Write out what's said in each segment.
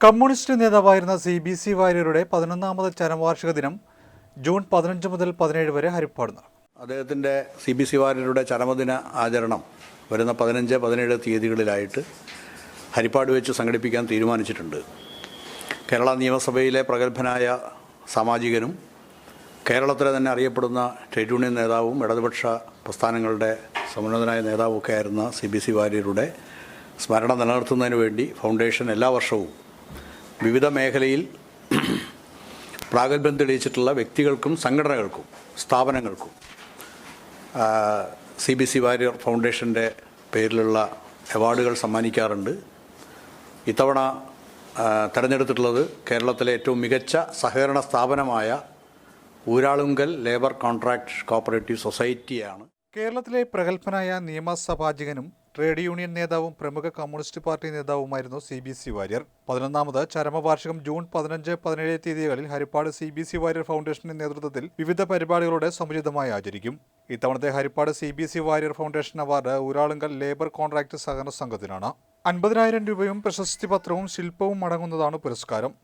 Communist നേതാവായിരുന്ന C B C വാര്യരുടെ പതിനൊന്നാമത് ചരമവാർഷിക ദിനം ജൂൺ പതിനഞ്ച് മുതൽ പതിനേഴ് വരെ ഹരിപ്പാട് നടക്കും. അദ്ദേഹത്തിന്റെ സി ബി സി വാര്യരുടെ ചരമദിന ആചരണം വരുന്ന പതിനഞ്ച് പതിനേഴ് തീയതികളിലായിട്ട് ഹരിപ്പാട് വെച്ച് സംഘടിപ്പിക്കാൻ തീരുമാനിച്ചിട്ടുണ്ട്. കേരള നിയമസഭയിലെ പ്രഗത്ഭനായ സാമാജികനും കേരളത്തിലെ തന്നെ അറിയപ്പെടുന്ന ട്രേഡ് യൂണിയൻ നേതാവും ഇടതുപക്ഷ പ്രസ്ഥാനങ്ങളുടെ സമുന്നതനായ നേതാവുമൊക്കെ ആയിരുന്ന സി ബി സി വാര്യരുടെ സ്മരണ നിലനിർത്തുന്നതിന് വേണ്ടി ഫൗണ്ടേഷൻ എല്ലാ വർഷവും വിവിധ മേഖലയിൽ പ്രാഗൽഭ്യം തെളിയിച്ചിട്ടുള്ള വ്യക്തികൾക്കും സംഘടനകൾക്കും സ്ഥാപനങ്ങൾക്കും സി ബി സി വാര്യർ ഫൗണ്ടേഷന്റെ പേരിലുള്ള അവാർഡുകൾ സമ്മാനിക്കാറുണ്ട്. ഇത്തവണ തെരഞ്ഞെടുത്തിട്ടുള്ളത് കേരളത്തിലെ ഏറ്റവും മികച്ച സഹകരണ സ്ഥാപനമായ ഊരാളുങ്കൽ ലേബർ കോൺട്രാക്ട് കോപ്പറേറ്റീവ് സൊസൈറ്റിയാണ് കേരളത്തിലെ പ്രഗത്ഭനായ നിയമസഭാജികനും ട്രേഡ് യൂണിയൻ നേതാവും പ്രമുഖ കമ്മ്യൂണിസ്റ്റ് പാർട്ടി നേതാവുമായിരുന്നു സി ബി സി വാര്യർ. പതിനൊന്നാമത് ചരമവാർഷികം ജൂൺ പതിനഞ്ച് പതിനേഴ് തീയതികളിൽ Harippad C B C Warrier ഫൗണ്ടേഷന്റെ നേതൃത്വത്തിൽ വിവിധ പരിപാടികളോടെ സമുചിതമായി ആചരിക്കും. ഇത്തവണത്തെ Harippad C B C Warrier foundation award Uralungal labour contract സഹകരണ സംഘത്തിനാണ്. അൻപതിനായിരം രൂപയും പ്രശസ്തി പത്രവും ശില്പവും അടങ്ങുന്നതാണ് പുരസ്കാരം.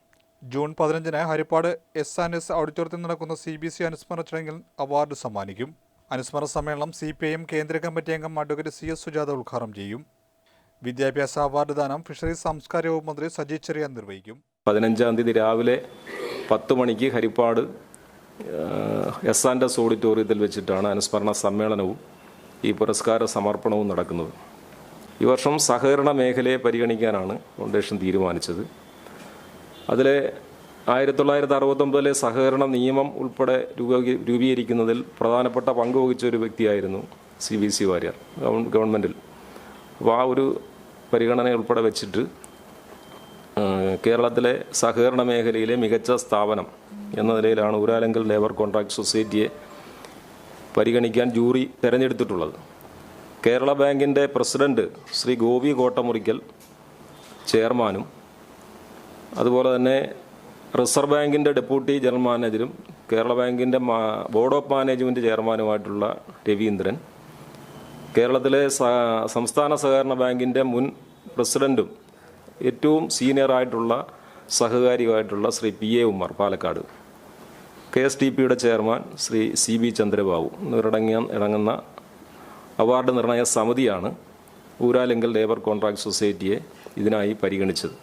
ജൂൺ പതിനഞ്ചിന് ഹരിപ്പാട് എസ് ആൻഡ് എസ് ഓഡിറ്റോറിയത്തിൽ നടക്കുന്ന സി ബി സി അനുസ്മരണ ചടങ്ങിൽ അവാർഡ് സമ്മാനിക്കും. അനുസ്മരണ സമ്മേളനം സി പി ഐ എം കേന്ദ്ര കമ്മിറ്റി അംഗം അഡ്വക്കേറ്റ് സി എസ് സുജാത ഉദ്ഘാടനം ചെയ്യും. വിദ്യാഭ്യാസ അവാർഡ് ദാനം ഫിഷറീസ് സാംസ്കാരിക വകുപ്പ് മന്ത്രി സജി ചെറിയാൻ നിർവഹിക്കും. പതിനഞ്ചാം തീയതി രാവിലെ പത്ത് മണിക്ക് ഹരിപ്പാട് എസ് ആൻഡ് എസ് ഓഡിറ്റോറിയത്തിൽ വെച്ചിട്ടാണ് അനുസ്മരണ സമ്മേളനവും ഈ പുരസ്കാര സമർപ്പണവും നടക്കുന്നത്. ഈ വർഷം സഹകരണ മേഖലയെ പരിഗണിക്കാനാണ് ഫൗണ്ടേഷൻ തീരുമാനിച്ചത്. അതിലെ ആയിരത്തി തൊള്ളായിരത്തി അറുപത്തൊമ്പതിലെ സഹകരണ നിയമം ഉൾപ്പെടെ രൂപീ- രൂപീകരിക്കുന്നതിൽ പ്രധാനപ്പെട്ട പങ്ക് വഹിച്ച ഒരു വ്യക്തിയായിരുന്നു സി ബി സി വാര്യർ ഗവൺമെന്റിൽ അപ്പോൾ ആ ഒരു പരിഗണന ഉൾപ്പെടെ വെച്ചിട്ട് കേരളത്തിലെ സഹകരണ മേഖലയിലെ മികച്ച സ്ഥാപനം എന്ന നിലയിലാണ് ഊരാലങ്കൽ ലേബർ കോൺട്രാക്ട് സൊസൈറ്റിയെ പരിഗണിക്കാൻ ജൂറി തിരഞ്ഞെടുത്തിട്ടുള്ളത്. കേരള ബാങ്കിന്റെ പ്രസിഡന്റ് ശ്രീ ഗോപി കോട്ടമുറിക്കൽ ചെയർമാനും അതുപോലെ തന്നെ റിസർവ് ബാങ്കിന്റെ ഡെപ്യൂട്ടി ജനറൽ മാനേജരും കേരള ബാങ്കിന്റെ ബോർഡ് ഓഫ് മാനേജ്മെന്റ് ചെയർമാനുമായിട്ടുള്ള രവീന്ദ്രൻ കേരളത്തിലെ സംസ്ഥാന സഹകരണ ബാങ്കിന്റെ മുൻ പ്രസിഡന്റും ഏറ്റവും സീനിയറായിട്ടുള്ള സഹകാരിയുമായിട്ടുള്ള Shri P A Ummer Palakkad K S T പിയുടെ chairman Shri C B Chandrababu എന്നിവരടങ്ങിയ ഇടങ്ങുന്ന അവാർഡ് നിർണയ സമിതിയാണ് ഊരാലിങ്കൽ ലേബർ കോൺട്രാക്ട് സൊസൈറ്റിയെ ഇതിനായി പരിഗണിച്ചത്.